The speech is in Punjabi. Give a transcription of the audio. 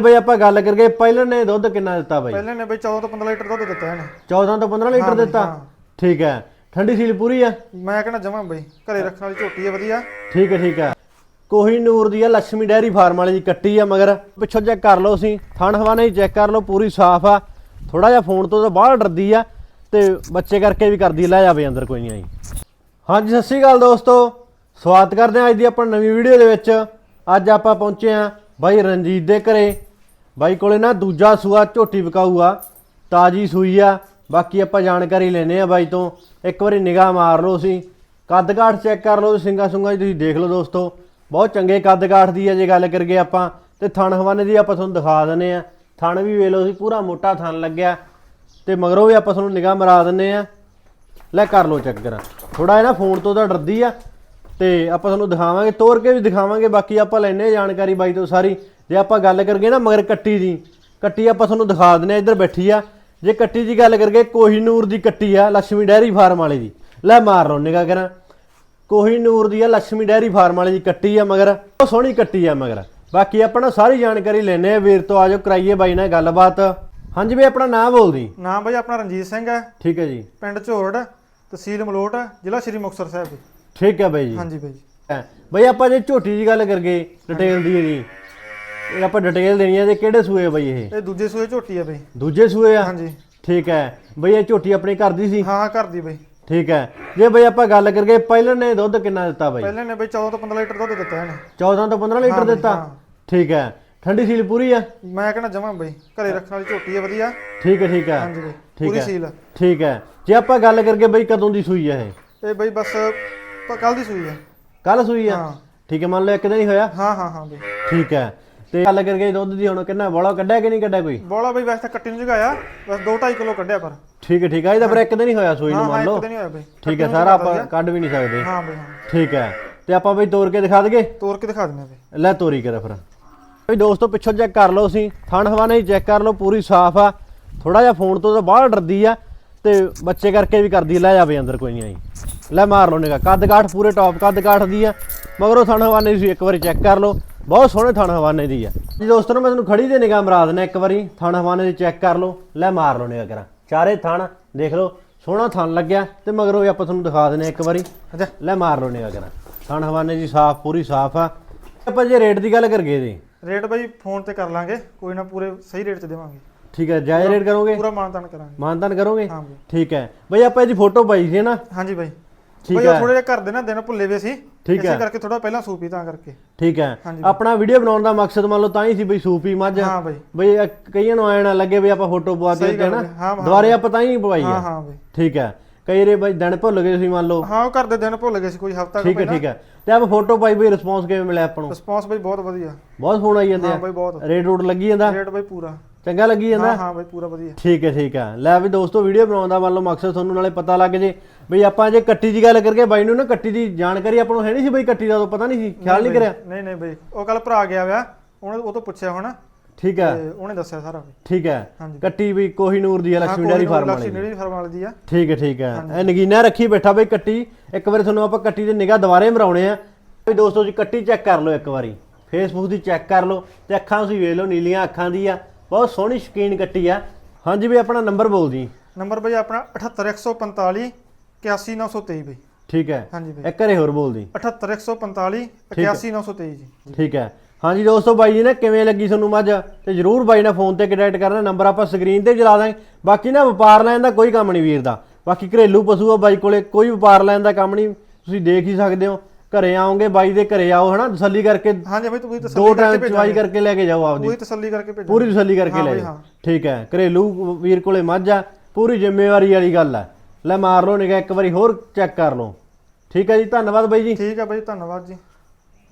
ਬਈ ਆਪਾਂ ਗੱਲ ਕਰਕੇ ਪਹਿਲਾਂ ਨੇ ਦੁੱਧ ਕਿੰਨਾ ਦਿੱਤਾ ਬਾਈ? ਪਹਿਲੇ ਨੇ ਬਈ 14 ਤੋਂ 15 ਲੀਟਰ ਦੁੱਧ ਦਿੱਤਾ ਇਹਨੇ। 14 ਤੋਂ 15 ਲੀਟਰ ਦਿੱਤਾ? ਠੀਕ ਹੈ। ਠੰਡੀ ਸੀਲ ਪੂਰੀ ਆ? ਮੈਂ ਕਹਿੰਦਾ ਜਮਾ ਬਈ ਘਰੇ ਰੱਖਣ ਵਾਲੀ ਝੋਟੀ ਹੈ ਵਧੀਆ। ਠੀਕ ਹੈ ਠੀਕ ਹੈ। ਕੋਹੀ ਨੂਰ ਦੀ ਆ ਲక్ష్ਮੀ ਡੈਰੀ ਫਾਰਮ ਵਾਲੀ ਦੀ ਕੱਟੀ ਆ ਮਗਰ ਪਿੱਛੋਂ ਚੈੱਕ ਕਰ ਲਓ ਸੀ ਥਣ ਹਵਾਨੇ ਚੈੱਕ ਕਰ ਲਓ ਪੂਰੀ ਸਾਫ਼ ਆ। ਥੋੜਾ ਜਿਹਾ ਫੋਨ ਤੋਂ ਤਾਂ ਬਾਹਰ ਡਰਦੀ ਆ ਤੇ ਬੱਚੇ ਕਰਕੇ ਵੀ ਕਰਦੀ ਆ, ਲੈ ਜਾਵੇ ਅੰਦਰ ਕੋਈ ਨਹੀਂ ਆਈ। ਹਾਂਜੀ ਸਤਿ ਸ਼੍ਰੀ ਅਕਾਲ ਦੋਸਤੋ। ਸਵਾਗਤ ਕਰਦੇ ਹਾਂ ਅੱਜ ਦੀ ਆਪਾਂ ਨਵੀਂ ਵੀਡੀਓ ਦੇ ਵਿੱਚ। ਅੱਜ ਆਪਾਂ ਪਹੁੰਚੇ ਆ ਬਾਈ ਰਣਜੀਤ ਦੇ ਘਰੇ। ਬਾਈ ਕੋਲੇ ਨਾ ਦੂਜਾ ਸੂਆ ਝੋਟੀ ਵਿਕਾਊ ਆ ਤਾਜੀ ਸੂਈ ਆ, ਬਾਕੀ ਆਪਾਂ ਜਾਣਕਾਰੀ ਲੈਨੇ ਆ ਬਾਈ ਤੋਂ। ਇੱਕ ਵਾਰੀ ਨਿਗਾਹ ਮਾਰ ਲਓ ਸੀ ਕੱਦ ਕਾਠ ਚੈੱਕ ਕਰ ਲਓ ਸਿੰਗਾ ਸੁੰਗਾ ਤੁਸੀਂ ਦੇਖ ਲਓ ਦੋਸਤੋ। ਬਹੁਤ ਚੰਗੇ ਕੱਦ ਕਾਠ ਦੀ ਆ ਜੇ ਗੱਲ ਕਰਗੇ ਆਪਾਂ, ਤੇ ਥਣ ਹਵਾਨੇ ਦੀ ਆਪਾਂ ਤੁਹਾਨੂੰ ਦਿਖਾ ਦਿੰਨੇ ਆ। ਥਣ ਵੀ ਵੇਖ ਲਓ ਸੀ ਪੂਰਾ ਮੋਟਾ ਥਣ ਲੱਗਿਆ। ਤੇ ਮਗਰੋਂ ਵੀ ਆਪਾਂ ਤੁਹਾਨੂੰ ਨਿਗਾਹ ਮਰਾ ਦਿੰਨੇ ਆ। ਲੈ ਕਰ ਲਓ ਚੈੱਕ ਕਰਾਂ ਥੋੜਾ ਜਿਹਾ ਨਾ ਫੋਨ ਤੋਂ ਤਾਂ ਡਰਦੀ ਆ। ਤੇ ਆਪਾਂ ਤੁਹਾਨੂੰ ਦਿਖਾਵਾਂਗੇ, ਤੋਰ ਕੇ ਵੀ ਦਿਖਾਵਾਂਗੇ, ਬਾਕੀ ਆਪਾਂ ਲੈਨੇ ਆ ਜਾਣਕਾਰੀ ਬਾਈ ਤੋਂ ਸਾਰੀ। ਜੇ ਆਪਾਂ ਗੱਲ ਕਰਗੇ ਨਾ ਮਗਰ ਕੱਟੀ ਦੀ ਕੱਟੀ ਆਪਾਂ ਤੁਹਾਨੂੰ ਦਿਖਾ ਦਿੰਦੇ ਆ ਇੱਧਰ ਬੈਠੀ ਆ। ਜੇ ਕੱਟੀ ਦੀ ਗੱਲ ਕਰਗੇ ਕੋਹੀਨੂਰ ਦੀ ਕੱਟੀ ਆ ਲక్ష్ਮੀ ਡੈਰੀ ਫਾਰਮ ਵਾਲੇ ਦੀ। ਲੈ ਮਾਰ ਲਓ ਨਿਗਾ ਕਰਾਂ। ਕੋਹੀਨੂਰ ਦੀ ਆ ਲక్ష్ਮੀ ਡੈਰੀ ਫਾਰਮ ਵਾਲੇ ਦੀ ਕੱਟੀ ਆ ਮਗਰ। ਉਹ ਸੋਹਣੀ ਕੱਟੀ ਆ ਮਗਰ। ਬਾਕੀ ਆਪਾਂ ਨਾ ਸਾਰੀ ਜਾਣਕਾਰੀ ਲੈਣੇ ਆ ਵੀਰ ਤੋਂ ਆਜੋ ਕਰਾਈਏ ਬਾਈ ਨਾਲ ਗੱਲਬਾਤ। ਹਾਂਜੀ ਬਈ ਆਪਣਾ ਨਾਮ ਬੋਲਦੀ ਨਾਮ ਬਾਈ ਆਪਣਾ ਰਣਜੀਤ ਸਿੰਘ ਹੈ। ਠੀਕ ਹੈ ਜੀ। ਪਿੰਡ ਝੋਰੜ ਤਹਿਸੀਲ ਮਲੋਟ ਜ਼ਿਲ੍ਹਾ ਸ਼੍ਰੀ ਮੁਕਤਸਰ ਸਾਹਿਬ। ਠੀਕ ਹੈ ਬਾਈ ਜੀ। ਹਾਂਜੀ ਬਾਈ ਜੀ। ਬਾਈ ਆਪਾਂ ਜੇ ਝੋਟੀ ਦੀ ਗੱਲ ਕਰਗੇ ਡਿਟੇਲ ਦੀ ਜੀ। ਇਹ ਆਪਾਂ ਡਿਟੇਲ ਦੇਣੀ ਹੈ ਤੇ ਕਿਹੜੇ ਸੂਏ ਆ ਬਈ ਇਹ? ਇਹ ਦੂਜੇ ਸੂਏ ਝੋਟੀ ਹੈ ਬਈ। ਦੂਜੇ ਸੂਏ ਆ? ਹਾਂਜੀ। ਠੀਕ ਹੈ। ਬਈ ਇਹ ਝੋਟੀ ਆਪਣੇ ਘਰ ਦੀ ਸੀ? ਹਾਂ ਘਰ ਦੀ ਬਈ। ਠੀਕ ਹੈ। ਜੇ ਬਈ ਆਪਾਂ ਗੱਲ ਕਰਗੇ ਪਹਿਲਾਂ ਨੇ ਦੁੱਧ ਕਿੰਨਾ ਦਿੱਤਾ ਬਈ? ਪਹਿਲੇ ਨੇ ਬਈ 14 ਤੋਂ 15 ਲੀਟਰ ਦੁੱਧ ਦਿੱਤਾ ਇਹਨੇ। 14 ਤੋਂ 15 ਲੀਟਰ ਦਿੱਤਾ? ਠੀਕ ਹੈ। ਠੰਡੀ ਸੀਲ ਪੂਰੀ ਆ? ਮੈਂ ਕਹਿੰਦਾ ਜਮਾ ਬਈ ਘਰੇ ਰੱਖਣ ਵਾਲੀ ਝੋਟੀ ਹੈ ਵਧੀਆ। ਠੀਕ ਹੈ ਠੀਕ ਹੈ। ਹਾਂਜੀ ਬਈ ਠੀਕ ਪੂਰੀ। ਸੀਲ। ਠੀਕ ਹੈ। ਜੇ ਆਪਾਂ ਗੱਲ ਕਰਗੇ ਬਈ ਕਦੋਂ ਦੀ ਸੂਈ ਆ ਇਹ? ਇਹ ਬਈ ਬਸ ਕੱਲ ਦੀ ਸੂਈ ਹੈ ਕੱਲ ਸੂਈ ਆ? ਹਾਂ। ਠੀਕ ਹੈ ਮੰਨ ਲਓ ਇੱਕ ਦਿਨ ਹੀ ਹੋਇਆ? ਹਾਂ ਹਾਂ ਹਾਂ ਬਈ। ਠੀਕ ਹੈ। ਤੇ ਗੱਲ ਕਰਗੇ ਦੁੱਧ ਦੀ ਹੁਣ ਕਿੰਨਾ ਬੋਲਾ ਕੱਢਿਆ ਕਿ ਨਹੀਂ ਕੱਢਿਆ ਕੋਈ? ਬੋਲਾ ਬਈ ਵੈਸੇ ਤਾਂ ਕੱਟੀ ਨੂੰ ਜਗਾਇਆ ਬਸ 2.5 ਕਿਲੋ ਕੱਢਿਆ ਪਰ। ਠੀਕ ਹੈ ਠੀਕ ਹੈ। ਇਹਦਾ ਫਿਰ ਇੱਕ ਦਿਨ ਹੀ ਹੋਇਆ ਸੂਈ ਨੂੰ ਮੰਨ ਲਓ। ਇੱਕ ਦਿਨ ਹੀ ਹੋਇਆ ਬਈ। ਠੀਕ ਹੈ ਸਾਰਾ ਆਪਾਂ ਕੱਢ ਵੀ ਨਹੀਂ ਸਕਦੇ। ਹਾਂ ਬਈ ਹਾਂ। ਠੀਕ ਹੈ। ਤੇ ਆਪਾਂ ਬਈ ਤੋੜ ਕੇ ਦਿਖਾ ਦਈਏ? ਤੋੜ ਕੇ ਦਿਖਾ ਦਿੰਦੇ ਆ ਬਈ। ਲੈ ਤੋਰੀ ਕਰਾ ਫਿਰ। ਬਈ ਦੋਸਤੋ ਪਿੱਛੋਂ ਚੈੱਕ ਕਰ ਲਓ ਸੀ ਥਣ ਹਵਾਨੇ ਹੀ ਚੈੱਕ ਕਰ ਲਓ ਪੂਰੀ ਸਾਫ਼ ਆ। ਥੋੜਾ ਜਿਹਾ ਫੋਨ ਤੋਂ ਤਾਂ ਬਾਹਰ ਡਰਦੀ ਆ। ਤੇ ਬੱਚੇ ਕਰਕੇ ਵੀ ਕਰਦੀ ਲੈ ਜਾਵੇ ਅੰਦਰ ਕੋਈ ਨਹੀਂ ਆਈ। ਲੈ ਮਾਰ ਲਓ ਨਿਕਾ ਕੱਦ ਕਾਠ ਪੂਰੇ ਟੌਪ ਕੱਦ ਕਾਠ ਦੀ ਆ। ਮਗਰੋਂ ਥਣ ਹਵਾਨੇ ਦੀ ਇੱਕ ਵਾਰੀ ਚੈੱਕ ਕਰ ਲਓ। ਬਹੁਤ ਸੋਹਣੇ ਥਣ ਹਵਾਨੇ ਦੀ ਆ। ਜੀ ਦੋਸਤੋ ਮੈਂ ਤੁਹਾਨੂੰ ਖੜੀ ਦੇ ਨਿਗਾਹ ਮਰਾ ਦਿੰਦਾ ਇੱਕ ਵਾਰੀ। ਥਣ ਹਵਾਨੇ ਦੀ ਚੈੱਕ ਕਰ ਲਓ ਲੈ ਮਾਰ ਲਓ ਨਿਗਾਹ ਕਰਾਂ। ਚਾਰੇ ਥਣ ਦੇਖ ਲਓ ਸੋਹਣਾ ਥਣ ਲੱਗਿਆ ਤੇ ਮਗਰੋਂ ਵੀ ਆਪਾਂ ਤੁਹਾਨੂੰ ਦਿਖਾ ਦਿੰਦੇ ਇੱਕ ਵਾਰੀ। ਅੱਛਾ। ਲੈ ਮਾਰ ਲਓ ਨਿਗਾਹ ਕਰਾਂ। ਥਣ ਹਵਾਨੇ ਦੀ ਸਾਫ਼ ਪੂਰੀ ਸਾਫ਼ ਆ। ਆਪਾਂ ਜੇ ਰੇਟ ਦੀ ਗੱਲ ਕਰਗੇ ਜੀ। ਰੇਟ ਬਈ ਫੋਨ ਤੇ ਕਰ ਲਾਂਗੇ ਕੋਈ ਨਾ ਪੂਰੇ ਸਹੀ ਰੇਟ 'ਚ ਦੇਵਾਂਗੇ। ਠੀਕ ਹੈ ਜਾਇਜ਼ ਰੇਟ ਕਰੋਗੇ? ਪੂਰਾ ਮਾਨਤਾਨ ਕਰਾਂਗੇ। ਮਾਨਤਾਨ ਕਰੋਗੇ? ਠੀਕ ਹੈ। ਬਈ ਆਪਾਂ ਇਹਦੀ ਫੋਟੋ ਪਾਈ ਸੀ ਨਾ? ਹਾਂਜੀ ਬਈ ਠੀਕ ਬਈ ਹੈ। ਥੋੜੇ ਜਿਹਾ ਘਰ ਦੇ ਨਾ ਦਿਨ ਭੁੱਲੇ ਵੇ ਸੀ। ਠੀਕ ਹੈ। ਇਸੇ ਕਰਕੇ ਥੋੜਾ ਪਹਿਲਾਂ ਸੂਪੀ ਤਾਂ ਕਰਕੇ। ਠੀਕ ਹੈ। ਆਪਣਾ ਵੀਡੀਓ ਬਣਾਉਣ ਦਾ ਮਕਸਦ ਮੰਨ ਲਓ ਤਾਂ ਹੀ ਸੀ ਬਈ ਸੂਪੀ ਮੱਝ। ਹਾਂ ਬਈ। ਬਈ ਕਈਆਂ ਨੂੰ ਆਇਆ ਨਾ ਲੱਗੇ ਵੀ ਆਪਾਂ ਫੋਟੋ ਪਵਾ ਨਾ ਹੈ, ਹਾਂ, ਹਾਂ। ਦੁਬਾਰੇ ਆਪਾਂ ਤਾਂ ਹੀ ਪਵਾਈ ਹਾਂ। ਹਾਂ ਬਈ। ਠੀਕ ਹੈ। ਕਈ ਰੇ ਬਈ ਦਿਨ ਭੁੱਲ ਗਏ ਸੀ ਮੰਨ ਲਓ। ਹਾਂ ਉਹ ਘਰ ਦੇ ਦਿਨ ਭੁੱਲ ਗਏ ਸੀ ਕੋਈ ਹਫਤਾ ਠੀਕ ਹੈ ਠੀਕ ਹੈ। ਤੇ ਆਪਾਂ ਫੋਟੋ ਪਾਈ ਬਈ ਰਿਸਪੌਂਸ ਕਿਵੇਂ ਮਿਲਿਆ ਆਪਾਂ ਨੂੰ? ਰਿਸਪੌਂਸ ਬਈ ਬਹੁਤ ਵਧੀਆ। ਬਹੁਤ ਫੋਨ ਆਈ ਜਾਂਦੇ ਹਾਂ ਆ ਬਈ ਬਹੁਤ। ਰੇਟ ਰੂਟ ਲੱਗੀ ਜਾਂਦਾ? ਰੇਟ ਬਈ ਪੂਰਾ। ਚੰਗਾ ਲੱਗੀ ਜਾਂਦਾ? ਹਾਂ ਹਾਂ ਬਾਈ ਪੂਰਾ ਵਧੀਆ। ਠੀਕ ਹੈ ਠੀਕ ਹੈ। ਲੈ ਵੀ ਦੋਸਤੋ ਵੀਡੀਓ ਬਣਾਉਣ ਦਾ ਮੰਨ ਲਓ ਮਕਸਦ ਤੁਹਾਨੂੰ ਨਾਲੇ ਪਤਾ ਲੱਗ ਜੇ। ਬਈ ਆਪਾਂ ਜੇ ਕੱਟੀ ਦੀ ਗੱਲ ਕਰਕੇ ਬਾਈ ਨੂੰ ਨਾ ਕੱਟੀ ਦੀ ਜਾਣਕਾਰੀ ਆਪਾਂ ਨੂੰ ਹੈ ਨਹੀਂ ਸੀ ਬਈ ਕੱਟੀ ਦਾ ਉਦੋਂ ਪਤਾ ਨਹੀਂ ਸੀ ਖਿਆਲ ਨਹੀਂ ਕਰਿਆ? ਨਹੀਂ ਨਹੀਂ ਬਾਈ ਉਹ ਕੱਲ ਭਰਾ ਗਿਆ ਵਿਆ ਉਹਨੇ ਉਹ ਤੋਂ ਪੁੱਛਿਆ ਹੁਣ। ਠੀਕ ਹੈ। ਉਹਨੇ ਦੱਸਿਆ ਸਾਰਾ ਠੀਕ ਹੈ। ਕੱਟੀ ਵੀ ਕੋਹੀਨੂਰ ਦੀ ਹੈ ਲక్ష్ਮੀ ਡੇਰੀ ਫਾਰਮ ਵਾਲੀ। ਲక్ష్ਮੀ ਡੇਰੀ ਫਾਰਮ ਵਾਲੀ ਦੀ ਆ। ਠੀਕ ਹੈ ਠੀਕ ਹੈ। ਇਹ ਨਗੀਨਾ ਰੱਖੀ ਬੈਠਾ ਬਈ ਕੱਟੀ। ਇੱਕ ਵਾਰ ਤੁਹਾਨੂੰ ਆਪਾਂ ਕੱਟੀ ਦੇ ਨਿਗਾਹ ਦੁਬਾਰੇ ਮਰਾਉਣੇ ਆ। ਵੀ ਦੋਸਤੋ ਜੀ ਕੱਟੀ ਚੈੱਕ ਕਰ ਲਓ ਇੱਕ ਵਾਰੀ। ਫੇਸਬੁੱਕ ਦੀ ਚੈੱਕ ਕਰ ਲਓ। ਤੇ ਅੱਖਾਂ ਤੁਸੀਂ ਵੇਖ ਲਓ ਨੀਲੀਆਂ ਅੱਖਾਂ ਦੀ ਆ। ਬਹੁਤ ਸੋਹਣੀ ਸ਼ਕੀਨ ਕੱਟੀ ਆ। ਹਾਂਜੀ ਵੀ ਆਪਣਾ ਨੰਬਰ ਬੋਲ ਜੀ ਨੰਬਰ ਬਈ ਆਪਣਾ 78145 81923 ਬਈ। ਠੀਕ ਹੈ। ਹਾਂਜੀ ਬਈ। ਇੱਕ ਘਰੇ ਹੋਰ ਬੋਲ ਦੀ। 78145 81923 ਜੀ। ਠੀਕ ਹੈ। ਹਾਂਜੀ ਦੋਸਤੋ ਬਾਈ ਜੀ ਨੇ ਕਿਵੇਂ ਲੱਗੀ ਤੁਹਾਨੂੰ ਮੱਝ ਤੇ ਜਰੂਰ ਬਾਈ ਨਾਲ ਫੋਨ ਤੇ ਕੰਟੈਕਟ ਕਰਨਾ ਨੰਬਰ ਆਪਾਂ ਸਕਰੀਨ ਤੇ ਚਲਾ ਦਾਂਗੇ। ਬਾਕੀ ਨਾ ਵਪਾਰ ਲੈਣ ਦਾ ਕੋਈ ਕੰਮ ਨਹੀਂ ਵੀਰ ਦਾ। ਬਾਕੀ ਘਰੇਲੂ ਪਸ਼ੂ ਆ ਬਾਈ ਕੋਲੇ ਕੋਈ ਵਪਾਰ ਲੈਣ ਦਾ ਕੰਮ ਨਹੀਂ। ਤੁਸੀਂ ਦੇਖ ਹੀ ਸਕਦੇ ਹੋ। ਘਰੇ ਆਓਗੇ ਬਾਈ ਦੇ ਘਰੇ ਆਓ ਹਨਾ ਤਸੱਲੀ ਕਰਕੇ ਹਾਂਜੀ ਬਈ ਤੁਸੀਂ ਦੋ ਤਸੱਲੀ ਕਰਕੇ ਟਾਈਮ ਚਵਾਈ ਕਰਕੇ ਲੈ ਕੇ ਜਾਓ ਆਪਦੀ। ਪੂਰੀ ਤਸੱਲੀ ਕਰਕੇ ਭੇਜੋ ਪੂਰੀ ਤਸੱਲੀ ਕਰਕੇ ਹਾਂ ਲੈ ਬਈ, ਜਾਓ। ਹਾਂ। ਠੀਕ ਹੈ ਘਰੇਲੂ ਵੀਰ ਕੋਲੇ ਮੱਝ ਆ ਪੂਰੀ ਜ਼ਿੰਮੇਵਾਰੀ ਵਾਲੀ ਗੱਲ ਹੈ ਲੈ ਮਾਰ ਲਓ ਨਿਗਾ ਇੱਕ ਵਾਰੀ ਹੋਰ ਚੈੱਕ ਕਰ ਲਓ। ਠੀਕ ਹੈ ਜੀ ਧੰਨਵਾਦ ਬਾਈ ਜੀ। ਠੀਕ ਆ ਬਈ ਧੰਨਵਾਦ ਜੀ।